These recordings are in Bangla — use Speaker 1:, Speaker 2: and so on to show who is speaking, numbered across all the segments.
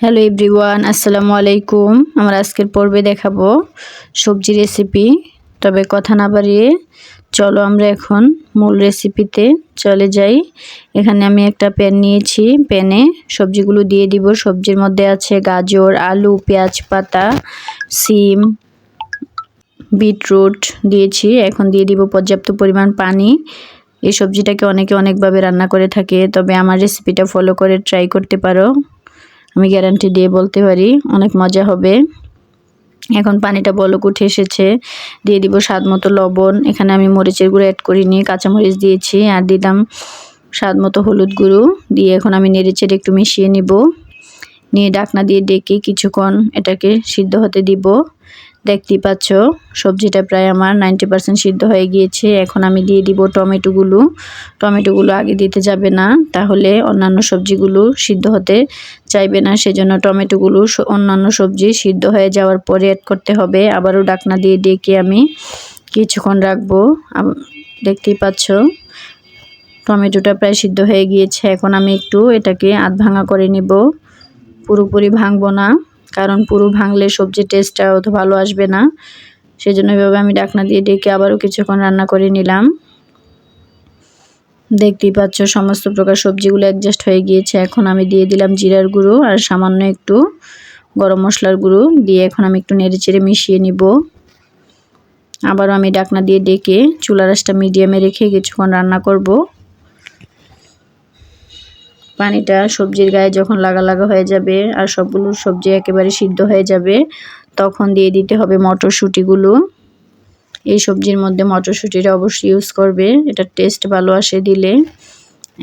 Speaker 1: হ্যালো এভরিওয়ান আসসালামু আলাইকুম আমরা আজকের পর্বে দেখাবো সবজি রেসিপি তবে কথা না বাড়িয়ে চলো আমরা এখন মূল রেসিপিতে চলে যাই এখানে আমি একটা প্যান নিয়েছি প্যানে সবজিগুলো দিয়ে দিব সবজির মধ্যে আছে গাজর আলু পেঁয়াজ পাতা সিম বিটরুট দিয়েছি এখন দিয়ে দিব পর্যাপ্ত পরিমাণ পানি এই সবজিটাকে অনেকে অনেকভাবে রান্না করে থাকে তবে আমার রেসিপিটা ফলো করে ট্রাই করতে পারো আমি গ্যারান্টি দিয়ে বলতে পারি, অনেক মজা হবে। এখন পানিটা বলক উঠে এসেছে। দিয়ে দিব স্বাদ মতো লবণ। এখানে আমি মরিচের গুঁড়ো অ্যাড করিনি, কাঁচামরিচ দিয়েছি আর দিলাম স্বাদ মতো হলুদ গুঁড়ো। দিয়ে এখন আমি নেড়েচেড়ে একটু মিশিয়ে নিব। নিয়ে ডাকনা দিয়ে ডেকে কিছুক্ষণ এটাকে সিদ্ধ হতে দিব। দেখতেই পাচ্ছ, সবজিটা প্রায় আমার নাইনটি পারসেন্ট সিদ্ধ হয়ে গিয়েছে। এখন আমি দিয়ে দিব টমেটোগুলো। টমেটোগুলো আগে দিতে যাবে না, তাহলে অন্যান্য সবজিগুলো সিদ্ধ হতে চাইবে না। সেজন্য টমেটোগুলো অন্যান্য সবজি সিদ্ধ হয়ে যাওয়ার পরে অ্যাড করতে হবে। আবারও ডাকনা দিয়ে ডেকে আমি কিছুক্ষণ রাখব। দেখতেই পাচ্ছ, টমেটোটা প্রায় সিদ্ধ হয়ে গিয়েছে। এখন আমি একটু এটাকে আধ ভাঙা করে নিব। পুরোপুরি ভাঙবো না। কারণ পুরো ভাঙলে সবজির টেস্টটা অত ভালো আসবে না। সেই জন্য এভাবে আমি ডাকনা দিয়ে ডেকে আবারও কিছুক্ষণ রান্না করে নিলাম। দেখতেই পাচ্ছ সমস্ত প্রকার সবজিগুলো অ্যাডজাস্ট হয়ে গিয়েছে। এখন আমি দিয়ে দিলাম জিরার গুঁড়ো আর সামান্য একটু গরম মশলার গুঁড়ো। দিয়ে এখন আমি একটু নেড়ে চেড়ে মিশিয়ে নিব। আবারও আমি ডাকনা দিয়ে ডেকে চুলা রাসটা মিডিয়ামে রেখে কিছুক্ষণ রান্না করব। পানিটা সবজির গায়ে যখন লাগা লাগা হয়ে যাবে আর সবগুলো সবজি একেবারে সিদ্ধ হয়ে যাবে, তখন দিয়ে দিতে হবে মটরশুঁটিগুলো। এই সবজির মধ্যে মটরশুঁটিটা অবশ্যই ইউজ করবে এটার টেস্ট ভালো আসে দিলে।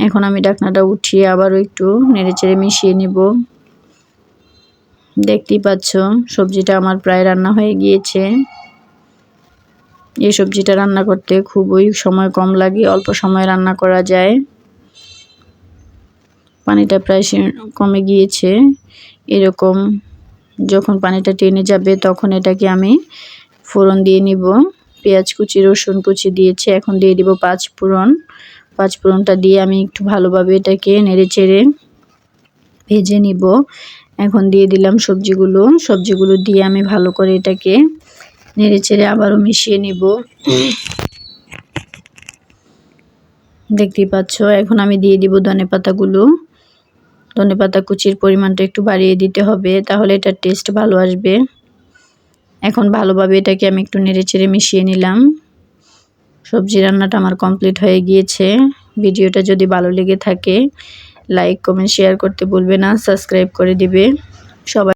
Speaker 1: এখন আমি ডাকনাটা উঠিয়ে আবারও একটু নেড়েচেড়ে মিশিয়ে নিব। দেখতেই পাচ্ছ, সবজিটা আমার প্রায় রান্না হয়ে গিয়েছে। এই সবজিটা রান্না করতে খুবই সময় কম লাগে, অল্প সময় রান্না করা যায়। পানিটা প্রায় কমে গিয়েছে। এরকম যখন পানিটা টেনে যাবে তখন এটাকে আমি ফোড়ন দিয়ে নিব। পেঁয়াজ কুচি, রসুন কুচি দিয়েছি, এখন দিয়ে দিব পাঁচ ফোড়ন। পাঁচ ফোড়নটা দিয়ে আমি একটু ভালোভাবে এটাকে নেড়ে চেড়ে ভেজে নিব। এখন দিয়ে দিলাম সবজিগুলো। সবজিগুলো দিয়ে আমি ভালো করে এটাকে নেড়ে চেড়ে আবারও মিশিয়ে নিব। দেখতেই পাচ্ছ, এখন আমি দিয়ে দিব ধনে পাতাগুলো ধনে পাতা কুচির পরিমাণটা একটু বাড়িয়ে দিতে হবে, তাহলে এটার টেস্ট ভালো আসবে। এখন ভালোভাবে এটাকে আমি একটু নেড়ে চেড়ে মিশিয়ে নিলাম। সবজি রান্নাটা আমার কমপ্লিট হয়ে গিয়েছে। ভিডিওটা যদি ভালো লেগে থাকে লাইক কমেন্ট শেয়ার করতে ভুলবে না সাবস্ক্রাইব করে দিবে। সবাই